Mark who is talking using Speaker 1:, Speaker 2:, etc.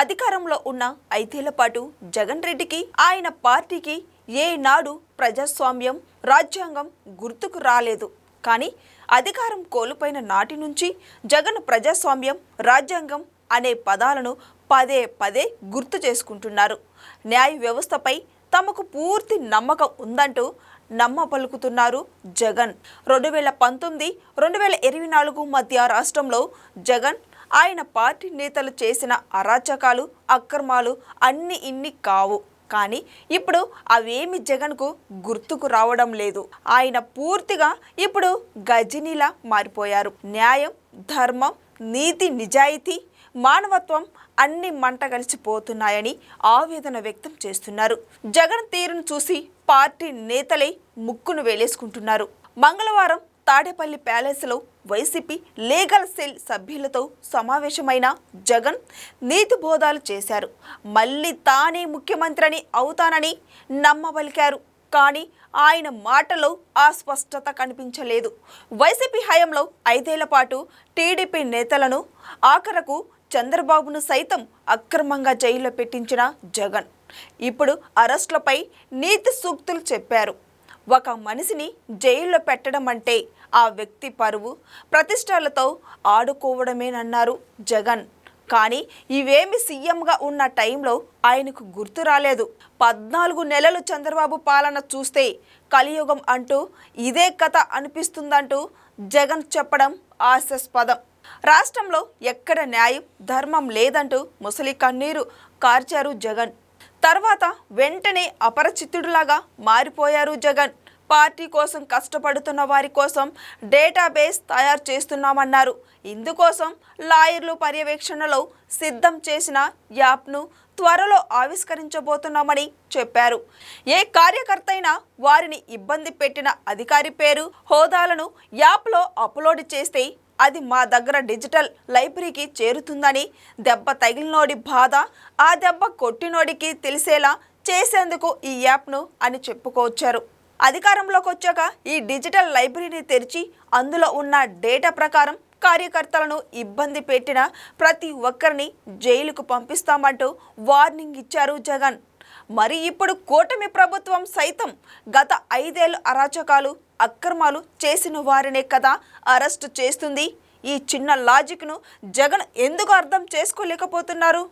Speaker 1: అధికారంలో ఉన్న ఐదేళ్ళ పాటు జగన్ రెడ్డికి ఆయన పార్టీకి ఏనాడు ప్రజాస్వామ్యం రాజ్యాంగం గుర్తుకు రాలేదు. కానీ అధికారం కోల్పోయిన నాటి నుంచి జగన్ ప్రజాస్వామ్యం రాజ్యాంగం అనే పదాలను పదే పదే గుర్తు చేసుకుంటున్నారు. న్యాయ వ్యవస్థపై తమకు పూర్తి నమ్మకం ఉందంటూ నమ్మ పలుకుతున్నారు జగన్. రెండు వేల పంతొమ్మిది రెండు వేల ఇరవై నాలుగు మధ్య రాష్ట్రంలో జగన్ ఆయన పార్టీ నేతలు చేసిన అరాచకాలు అక్రమాలు అన్ని ఇన్ని కావు. కానీ ఇప్పుడు అవేమి జగన్కు గుర్తుకు రావడం లేదు. ఆయన పూర్తిగా ఇప్పుడు గజనీలా మారిపోయారు. న్యాయం ధర్మం నీతి నిజాయితీ మానవత్వం అన్ని మంట కలిసిపోతున్నాయని ఆవేదన వ్యక్తం చేస్తున్నారు. జగన్ తీరును చూసి పార్టీ నేతలే ముక్కును వేలేసుకుంటున్నారు. మంగళవారం తాడేపల్లి ప్యాలెస్లో వైసీపీ లీగల్ సెల్ సభ్యులతో సమావేశమైన జగన్ నీతి బోధాలు చేశారు. మళ్ళీ తానే ముఖ్యమంత్రిని అవుతానని నమ్మబలికారు. కానీ ఆయన మాటలో ఆ స్పష్టత కనిపించలేదు. వైసీపీ హయాంలో ఐదేళ్ళ పాటు టీడీపీ నేతలను ఆఖరకు చంద్రబాబును సైతం అక్రమంగా జైల్లో పెట్టించిన జగన్. ఇప్పుడు అరెస్టులపై నీతి సూక్తులు చెప్పారు. ఒక మనిషిని జైల్లో పెట్టడం అంటే ఆ వ్యక్తి పరువు. ప్రతిష్టలతో ఆడుకోవడమేనన్నారు జగన్. కానీ ఇవేమి సీఎంగా ఉన్న టైంలో ఆయనకు గుర్తు రాలేదు. పద్నాలుగు నెలలు చంద్రబాబు పాలన చూస్తే కలియుగం అంటూ ఇదే కథ అనిపిస్తుందంటూ జగన్ చెప్పడం ఆశాస్పదం రాష్ట్రంలో ఎక్కడ న్యాయం ధర్మం లేదంటూ ముసలి కన్నీరు కార్చారు జగన్. తర్వాత వెంటనే అపరిచితుడిలాగా మారిపోయారు జగన్. పార్టీ కోసం కష్టపడుతున్న వారి కోసం డేటాబేస్ తయారు చేస్తున్నామన్నారు. ఇందుకోసం లాయర్లు పర్యవేక్షణలో సిద్ధం చేసిన యాప్ను త్వరలో ఆవిష్కరించబోతున్నామని చెప్పారు. ఏ కార్యకర్త అయినా వారిని ఇబ్బంది పెట్టిన అధికారి పేరు హోదాలను యాప్లో అప్లోడ్ చేస్తే అది మా దగ్గర డిజిటల్ లైబ్రరీకి చేరుతుందని దెబ్బ తగిలినోడి బాధ ఆ దెబ్బ కొట్టినోడికి తెలిసేలా చేసేందుకు ఈ యాప్ను అని చెప్పుకోవచ్చారు. అధికారంలోకి వచ్చాక ఈ డిజిటల్ లైబ్రరీని తెరిచి అందులో ఉన్న డేటా ప్రకారం కార్యకర్తలను ఇబ్బంది పెట్టిన ప్రతి ఒక్కరిని జైలుకు పంపిస్తామంటూ వార్నింగ్ ఇచ్చారు జగన్. మరి ఇప్పుడు కూటమి ప్రభుత్వం సైతం గత ఐదేళ్ళు అరాచకాలు అక్రమాలు చేసిన వారినే కదా అరెస్టు చేస్తుంది. ఈ చిన్న లాజిక్ను జగన్ ఎందుకు అర్థం చేసుకోలేకపోతున్నారు?